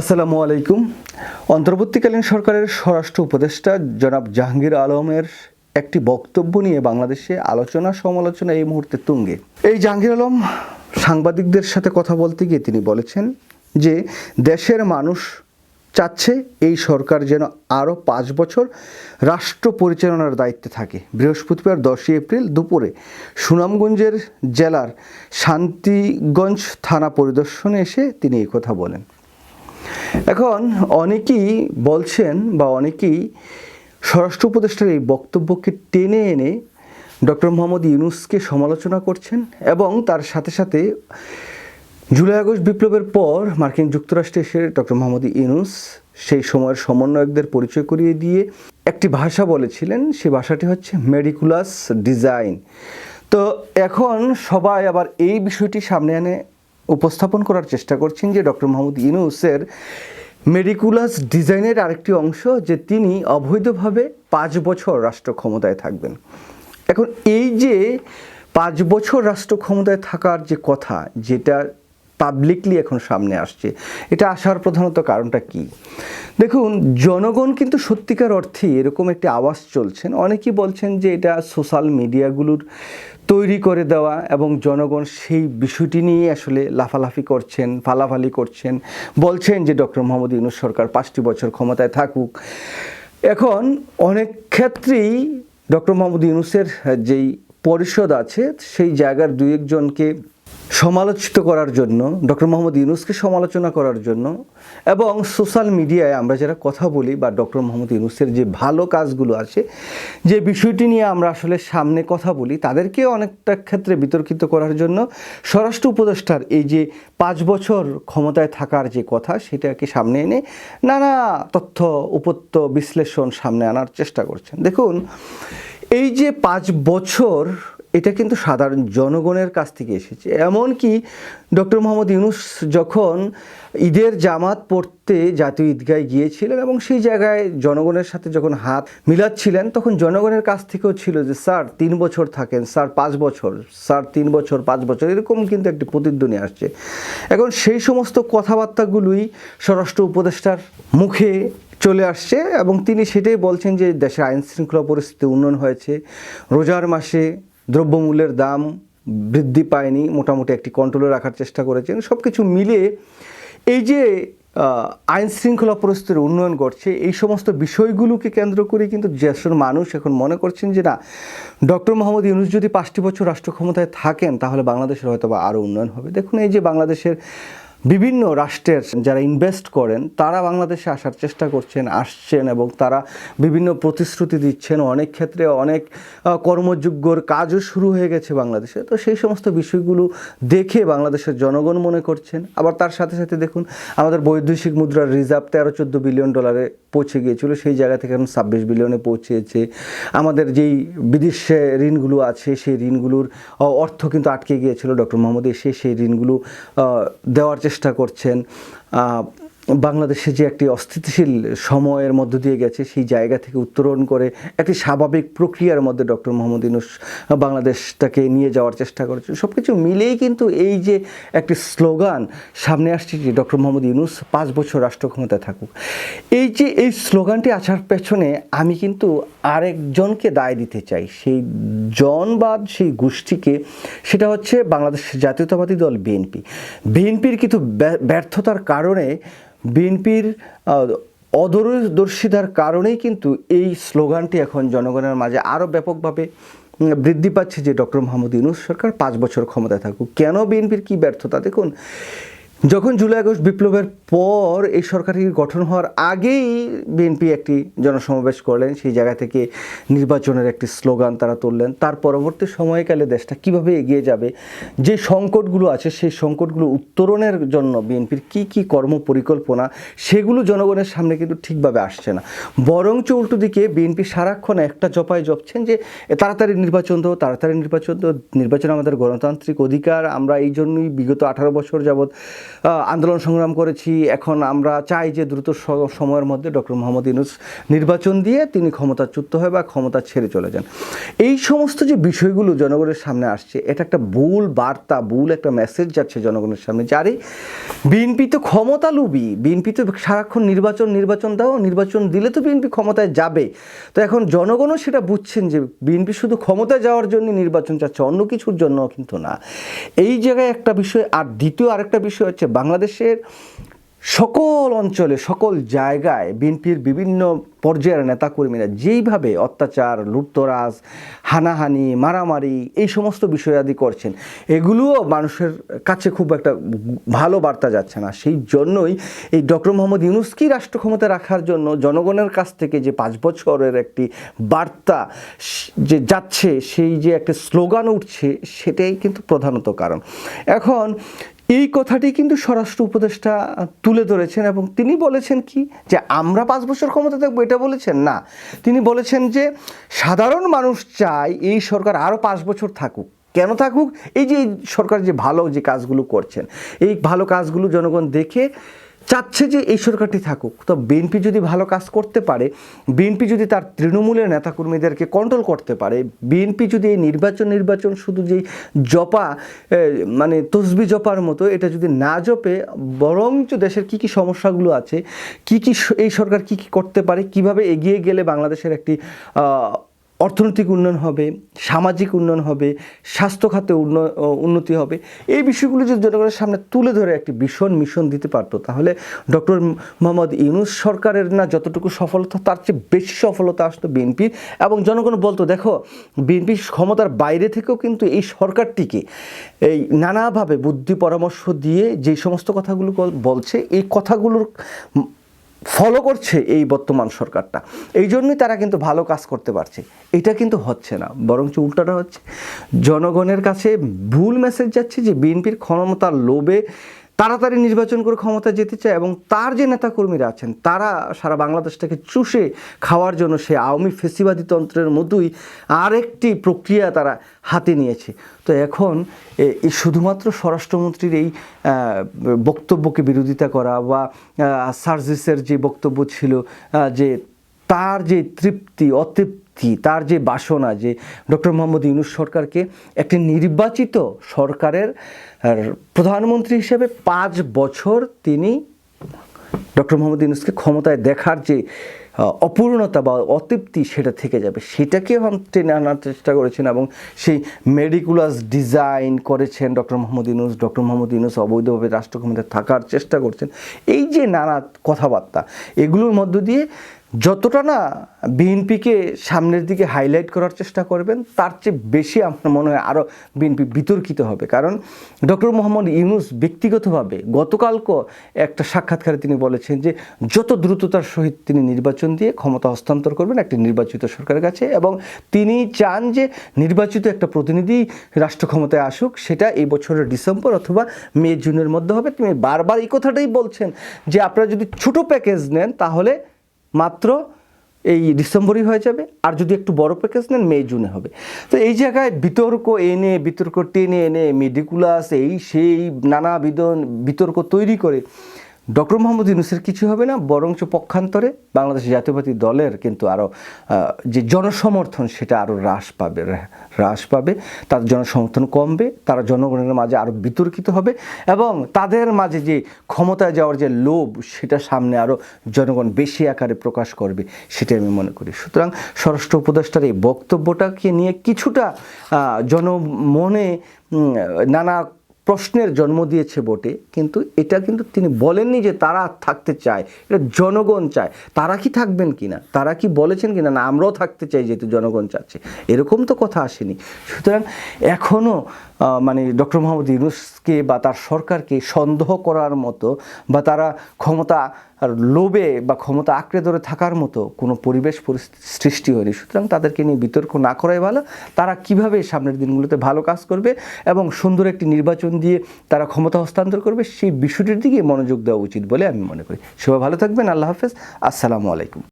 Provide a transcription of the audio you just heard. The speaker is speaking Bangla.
আসসালামু আলাইকুম। অন্তর্বর্তীকালীন সরকারের স্বরাষ্ট্র উপদেষ্টা জনাব জাহাঙ্গীর আলমের একটি বক্তব্য নিয়ে বাংলাদেশে আলোচনা সমালোচনা এই মুহূর্তে তুঙ্গে। এই জাহাঙ্গীর আলম সাংবাদিকদের সাথে কথা বলতে গিয়ে তিনি বলেছেন যে, দেশের মানুষ চাচ্ছে এই সরকার যেন আরও পাঁচ বছর রাষ্ট্র পরিচালনার দায়িত্বে থাকে। বৃহস্পতিবার দশই এপ্রিল দুপুরে সুনামগঞ্জের জেলার শান্তিগঞ্জ থানা পরিদর্শনে এসে তিনি এই কথা বলেন। এখন অনেকেই বলছেন বা অনেকেই স্বরাষ্ট্র উপদেষ্টার এই বক্তব্যকে টেনে এনে ডক্টর মোহাম্মদ ইউনুসকে সমালোচনা করছেন এবং তার সাথে সাথে জুলাই আগস্ট বিপ্লবের পর মার্কিন যুক্তরাষ্ট্রে এসে ডক্টর মোহাম্মদ ইউনুস সেই সময়ের সমন্বয়কদের পরিচয় করিয়ে দিয়ে একটি ভাষা বলেছিলেন সেই ভাষাটি হচ্ছে মেডিকুলাস ডিজাইন। তো এখন সবাই আবার এই বিষয়টি সামনে এনে উপস্থাপন করার চেষ্টা করছেন যে ডক্টর মোহাম্মদ ইউনুসের মেডিকুলাস ডিজাইনের আরেকটি অংশ যে তিনি অবৈধভাবে পাঁচ বছর রাষ্ট্র ক্ষমতায় থাকবেন। এখন এই যে পাঁচ বছর রাষ্ট্র ক্ষমতায় থাকার যে কথা, যেটা পাবলিকলি এখন সামনে আসছে, এটা আসার প্রধানত কারণটা কি? দেখুন, জনগণ কিন্তু সত্যিকার অর্থে এরকম একটি আওয়াজ চলছেন। অনেকেই বলছেন যে এটা সোশ্যাল মিডিয়াগুলোর তৈরি করে দেওয়া এবং জনগণ সেই বিষয়টি নিয়ে আসলে লাফালাফি করছেন, ফালাফালি করছেন, বলছেন যে ডক্টর মোহাম্মদ ইউনুস সরকার পাঁচটি বছর ক্ষমতায় থাকুক। এখন অনেক ক্ষেত্রেই ডক্টর মোহাম্মদ ইউনুসের যেই পরিষদ আছে, সেই জায়গার দু একজনকে সমালোচিত করার জন্য, ডক্টর মোহাম্মদ ইউনুসকে সমালোচনা করার জন্য এবং সোশ্যাল মিডিয়ায় আমরা যারা কথা বলি বা ডক্টর মোহাম্মদ ইউনুসের যে ভালো কাজগুলো আছে, যে বিষয়টি নিয়ে আমরা আসলে সামনে কথা বলি, তাদেরকে অনেকটা ক্ষেত্রে বিতর্কিত করার জন্য স্বরাষ্ট্র উপদেষ্টার এই যে পাঁচ বছর ক্ষমতায় থাকার যে কথা, সেটাকে সামনে এনে নানা তথ্য, উপত্য বিশ্লেষণ সামনে আনার চেষ্টা করছেন। দেখুন, এই যে পাঁচ বছর এটা কিন্তু সাধারণ জনগণের কাছ থেকে এসেছে। এমনকি ডক্টর মোহাম্মদ ইউনুস যখন ঈদের জামাত পড়তে জাতীয় ঈদগায় গিয়েছিলেন এবং সেই জায়গায় জনগণের সাথে যখন হাত মিলাচ্ছিলেন, তখন জনগণের কাছ থেকেও ছিল যে, স্যার, তিন বছর থাকেন, স্যার, পাঁচ বছর, স্যার, তিন বছর, পাঁচ বছর। এরকম কিন্তু একটি প্রতিধ্বনি আসছে। এখন সেই সমস্ত কথাবার্তাগুলোই স্বরাষ্ট্র উপদেষ্টার মুখে চলে আসছে এবং তিনি সেটাই বলছেন যে দেশের আইন শৃঙ্খলা পরিস্থিতি উন্নয়ন হয়েছে। রোজার মাসে দ্রব্যমূল্যের দাম বৃদ্ধি পায়নি, মোটামুটি একটি কন্ট্রোলে রাখার চেষ্টা করেছেন। সব কিছু মিলিয়ে এই যে আইন শৃঙ্খলা পরিস্থিতির উন্নয়ন ঘটছে, এই সমস্ত বিষয়গুলোকে কেন্দ্র করে কিন্তু দেশের মানুষ এখন মনে করছেন যে না, ডক্টর মোহাম্মদ ইউনুস যদি পাঁচটি বছর রাষ্ট্র ক্ষমতায় থাকেন, তাহলে বাংলাদেশের হয়তো বা আরও উন্নয়ন হবে। দেখুন, এই যে বাংলাদেশের বিভিন্ন রাষ্ট্রের যারা ইনভেস্ট করেন, তারা বাংলাদেশে আসার চেষ্টা করছেন, আসছেন এবং তারা বিভিন্ন প্রতিশ্রুতি দিচ্ছেন। অনেক ক্ষেত্রে অনেক কর্মযোগ্যর কাজও শুরু হয়ে গেছে বাংলাদেশে। তো সেই সমস্ত বিষয়গুলো দেখে বাংলাদেশের জনগণ মনে করছেন। আবার তার সাথে সাথে দেখুন, আমাদের বৈদেশিক মুদ্রার রিজার্ভ তেরো চোদ্দ বিলিয়ন ডলারে পৌঁছে গিয়েছিল। সেই জায়গা থেকে এখন ছাব্বিশ বিলিয়নে পৌঁছেছে। আমাদের যেই বিদেশে ঋণগুলো আছে, সেই ঋণগুলোর অর্থ কিন্তু আটকে গিয়েছিল। ডক্টর মোহাম্মদ এসে সেই ঋণগুলো দেওয়ার চেষ্টা করছেন আহ, বাংলাদেশে যে একটি অস্থিতিশীল সময়ের মধ্য দিয়ে গেছে, সেই জায়গা থেকে উত্তরণ করে একটি স্বাভাবিক প্রক্রিয়ার মধ্যে ডক্টর মোহাম্মদ ইনুস বাংলাদেশটাকে নিয়ে যাওয়ার চেষ্টা করেছে সব কিছু মিলেই কিন্তু এই যে একটি স্লোগান সামনে আসছে যে ডক্টর মোহাম্মদ ইনুস পাঁচ বছর রাষ্ট্র ক্ষমতায় থাকুক। এই যে এই স্লোগানটি আসার পেছনে আমি কিন্তু আরেকজনকে দায় দিতে চাই। সেই জনবাদ সেই গোষ্ঠীকে, সেটা হচ্ছে বাংলাদেশ জাতীয়তাবাদী দল বিএনপি। বিএনপির কিন্তু ব্যা- ব্যর্থতার কারণে বিএনপির অদূরদর্শিতার কারণেই কিন্তু এই স্লোগানটি এখন জনগণের মাঝে আরও ব্যাপকভাবে বৃদ্ধি পাচ্ছে যে ডক্টর মোহাম্মদ ইউনুস সরকার পাঁচ বছর ক্ষমতায় থাকুক। কেন বিএনপির কী ব্যর্থতা? দেখুন যখন জুলাই আগস্ট বিপ্লবের পর এই সরকারের গঠন হওয়ার আগেই বিএনপি একটি জনসমাবেশ করলেন, সেই জায়গা থেকে নির্বাচনের একটি স্লোগান তারা তুললেন। তার পরবর্তী সময়কালে দেশটা কীভাবে এগিয়ে যাবে, যে সংকটগুলো আছে, সেই সংকটগুলো উত্তরণের জন্য বিএনপির কি কি কর্ম পরিকল্পনা সেগুলো জনগণের সামনে কিন্তু ঠিকভাবে আসছে না। বরঞ্চ উল্টো দিকে বিএনপি সারাক্ষণ একটা জপায় জপছেন যে তাড়াতাড়ি নির্বাচন দাও, তাড়াতাড়ি নির্বাচন দাও, নির্বাচন আমাদের গণতান্ত্রিক অধিকার, আমরা এই জন্যই বিগত আঠারো বছর যাবৎ আন্দোলন সংগ্রাম করেছি। এখন আমরা চাই যে দ্রুত সময়ের মধ্যে ডক্টর মোহাম্মদ ইউনুস নির্বাচন দিয়ে তিনি ক্ষমতাচ্যুত হয়ে বা ক্ষমতা ছেড়ে চলে যান। এই সমস্ত যে বিষয়গুলো জনগণের সামনে আসছে, এটা একটা ভুল বার্তা, ভুল একটা মেসেজ যাচ্ছে জনগণের সামনে যারে বিএনপি তো ক্ষমতা লুবি বিএনপি তো সারাক্ষণ নির্বাচন নির্বাচন দাও, নির্বাচন দিলে তো বিএনপি ক্ষমতায় যাবে। তো এখন জনগণও সেটা বুঝছেন যে, বিএনপি শুধু ক্ষমতায় যাওয়ার জন্য নির্বাচন চাচ্ছে, অন্য কিছুর জন্য কিন্তু না। এই জায়গায় একটা বিষয়, আর দ্বিতীয় আরেকটা বিষয় হচ্ছে বাংলাদেশের সকল অঞ্চলে, সকল জায়গায় বিএনপির বিভিন্ন পর্যায়ের নেতাকর্মীরা যেইভাবে অত্যাচার, লুটতরাজ, হানাহানি, মারামারি এই সমস্ত বিষয়াদি করছেন, এগুলোও মানুষের কাছে খুব একটা ভালো বার্তা যাচ্ছে না। সেই জন্যই এই ডক্টর মোহাম্মদ ইউনুসকে রাষ্ট্র ক্ষমতায় রাখার জন্য জনগণের কাছ থেকে যে পাঁচ বছরের একটি বার্তা যে যাচ্ছে, সেই যে একটা স্লোগান উঠছে, সেটাই কিন্তু প্রধানত কারণ। এখন এই কথাটি কিন্তু স্বরাষ্ট্র উপদেষ্টা তুলে ধরেছেন এবং তিনি বলেছেন কি? যে আমরা পাঁচ বছর ক্ষমতা থাকব, এটা বলেছেন? না। তিনি বলেছেন যে সাধারণ মানুষ চায় এই সরকার আরও পাঁচ বছর থাকুক। কেন থাকুক? এই যে সরকার যে ভালো যে কাজগুলো করছেন, এই ভালো কাজগুলো জনগণ দেখে চাচ্ছে যে এই সরকারটি থাকুক। তো বিএনপি যদি ভালো কাজ করতে পারে বিএনপি যদি তার তৃণমূলের নেতাকর্মীদেরকে কন্ট্রোল করতে পারে বিএনপি যদি এই নির্বাচন নির্বাচন শুধু যেই জপা মানে তসবি জপার মতো, এটা যদি না জপে, বরঞ্চ দেশের কি কি সমস্যাগুলো আছে, কি কি এই সরকার কি কি করতে পারে, কীভাবে এগিয়ে গেলে বাংলাদেশের একটি অর্থনৈতিক উন্নয়ন হবে, সামাজিক উন্নয়ন হবে, স্বাস্থ্য খাতে উন্ন- উন্নতি হবে। এই বিষয়গুলো যদি জনগণের সামনে তুলে ধরে একটি ভীষণ মিশন দিতে পারতো, তাহলে ডক্টর মোহাম্মদ ইউনুস সরকারের না যতটুকু সফলতা, তার চেয়ে বেশি সফলতা আসতো বিএনপির এবং জনগণ বলতো, দেখো, বিএনপি ক্ষমতার বাইরে থেকেও কিন্তু এই সরকারটিকে এই নানাভাবে বুদ্ধি পরামর্শ দিয়ে যে সমস্ত কথাগুলো বল- বলছে, এই কথাগুলোর ফলো করছে এই বর্তমান সরকারটা। এই জন্যই তারা কিন্তু ভালো কাজ করতে পারছে। এটা কিন্তু হচ্ছে না। বরঞ্চ উল্টাটা হচ্ছে। জনগণের কাছে ভুল মেসেজ যাচ্ছে যে, বিএনপির ক্ষমতার লোভে তাড়াতাড়ি নির্বাচন করে ক্ষমতা যেতে চায় এবং তার যে নেতাকর্মীরা আছেন, তারা সারা বাংলাদেশটাকে চুষে খাওয়ার জন্য সে আওয়ামী ফেসিবাদী তন্ত্রের মতোই আরেকটি প্রক্রিয়া তারা হাতে নিয়েছে। তো এখন এই শুধুমাত্র স্বরাষ্ট্রমন্ত্রীর এই বক্তব্যকে বিরোধিতা করা বা সার্জিসের যে বক্তব্য ছিল যে তার যে তৃপ্তি, অতৃপ্তি তার যে বাসনা, যে ডক্টর মোহাম্মদ ইউনুস সরকারকে একটি নির্বাচিত সরকারের প্রধানমন্ত্রী হিসেবে পাঁচ বছর তিনি ডক্টর মোহাম্মদ ইউনুসকে ক্ষমতায় দেখার যে অপূর্ণতা বা অতৃপ্তি সেটা থেকে যাবে। সেটাকে টেনে আনার চেষ্টা করেছেন এবং সেই মেডিকুলাস ডিজাইন করেছেন ডক্টর মোহাম্মদ ইউনুস। ডক্টর মোহাম্মদ ইউনুস অবৈধভাবে রাষ্ট্র ক্ষমতায় থাকার চেষ্টা করছেন। এই যে নানা কথাবার্তা, এগুলোর মধ্য দিয়ে যতটা না বিএনপিকে সামনের দিকে হাইলাইট করার চেষ্টা করবেন, তার চেয়ে বেশি আমার মনে হয় আরও বিএনপি বিতর্কিত হবে। কারণ ডক্টর মোহাম্মদ ইউনুস ব্যক্তিগতভাবে গতকালকে একটা সাক্ষাৎকারে তিনি বলেছেন যে, যত দ্রুততার সহিত তিনি নির্বাচন দিয়ে ক্ষমতা হস্তান্তর করবেন, একটি নির্বাচিত সরকারের কাছে এবং তিনি চান যে নির্বাচিত একটা প্রতিনিধি রাষ্ট্র ক্ষমতায় আসুক, সেটা এই বছরের ডিসেম্বর অথবা মে, জুনের মধ্যে হবে। তিনি বারবার এই কথাটাই বলছেন যে, আপনারা যদি ছোট প্যাকেজ নেন, তাহলে মাত্র এই ডিসেম্বরই হয়ে যাবে। আর যদি একটু বড় প্যাকেজ নেন, মে, জুনে হবে। তো এই জায়গায় বিতর্ক এনে বিতর্ক টেনে এনে, মেডিকুলাস এই সেই নানাবিধ বিতর্ক তৈরি করে ডক্টর মোহাম্মদ ইউনুসের কিছু হবে না, বরঞ্চ পক্ষান্তরে বাংলাদেশ জাতীয়বাদী দলের কিন্তু আরও যে জনসমর্থন সেটা আরও হ্রাস পাবে হ্রাস পাবে। তার জনসমর্থন কমবে, তারা জনগণের মাঝে আরও বিতর্কিত হবে এবং তাদের মাঝে যে ক্ষমতায় যাওয়ার যে লোভ সেটা সামনে আরও জনগণ বেশি আকারে প্রকাশ করবে, সেটাই আমি মনে করি। সুতরাং স্বরাষ্ট্র উপদেষ্টার এই বক্তব্যটাকে নিয়ে কিছুটা জনমনে নানা প্রশ্নের জন্ম দিয়েছে বটে, কিন্তু এটা কিন্তু তিনি বলেননি যে তারা থাকতে চায়, এটা জনগণ চায়। তারা কি থাকবেন কি না তারা কি বলেছেন কিনা? না, আমরাও থাকতে চাই যেহেতু জনগণ চাচ্ছে। এরকম তো কথা আসেনি। সুতরাং এখনও মানে ডক্টর মোহাম্মদ ইউনুসকে বা তার সরকারকে সন্দেহ করার মতো বা তারা ক্ষমতা লোভে বা ক্ষমতা আঁকড়ে ধরে থাকার মতো কোনো পরিবেশ সৃষ্টি হয়নি। সুতরাং তাদেরকে নিয়ে বিতর্ক না করাই ভালো। তারা কীভাবে সামনের দিনগুলোতে ভালো কাজ করবে এবং সুন্দর একটি নির্বাচন দিয়ে তারা ক্ষমতা হস্তান্তর করবে, সেই বিষয়টির দিকে মনোযোগ দেওয়া উচিত বলে আমি মনে করি। সবাই ভালো থাকবেন। আল্লাহ হাফেজ। আসসালামু আলাইকুম।